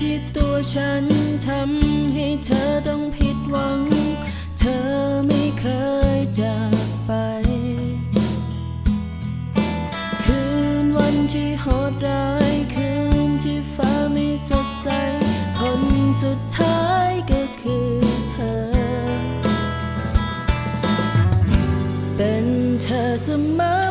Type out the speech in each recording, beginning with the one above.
ที่ตัวฉันทำให้เธอต้องผิดหวัง เธอไม่เคยจากไป คืนวันที่โหดร้าย คืนที่ฟ้าไม่สดใส คนสุดท้ายก็คือเธอ เป็นเธอเสมอ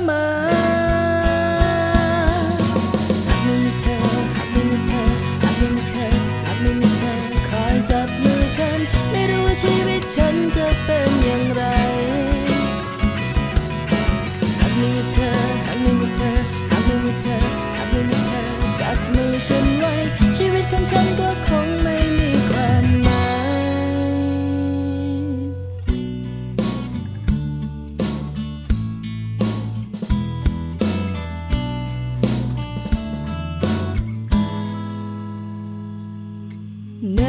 ใน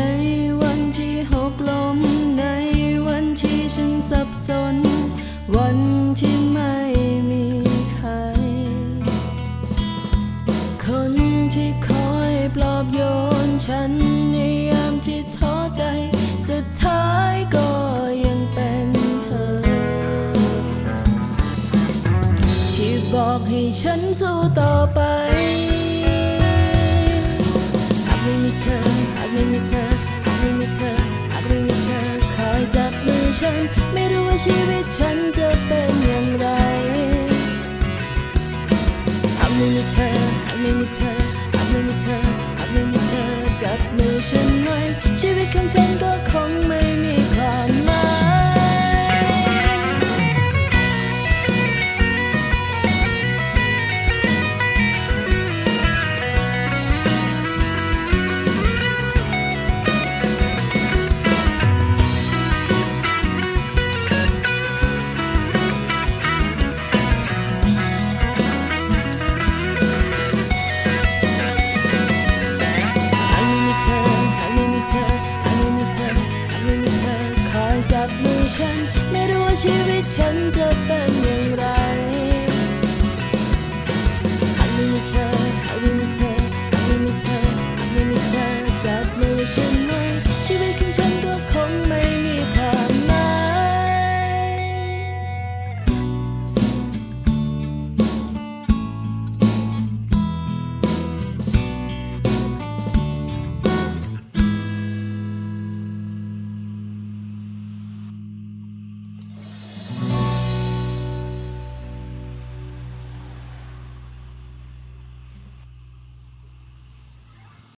วันที่หกล้มในวันที่ฉันสับสน วันที่ไม่มีใคร คนที่คอยปลอบโยนฉันในยามที่ท้อใจ สุดท้ายก็ยังเป็นเธอ ที่บอกให้ฉันสู้ต่อไปหากไม่มีเธอ ชีวิตฉันจะเป็น ชีวิตฉันจะเป็นอย่างไรหากไม่มีเธอ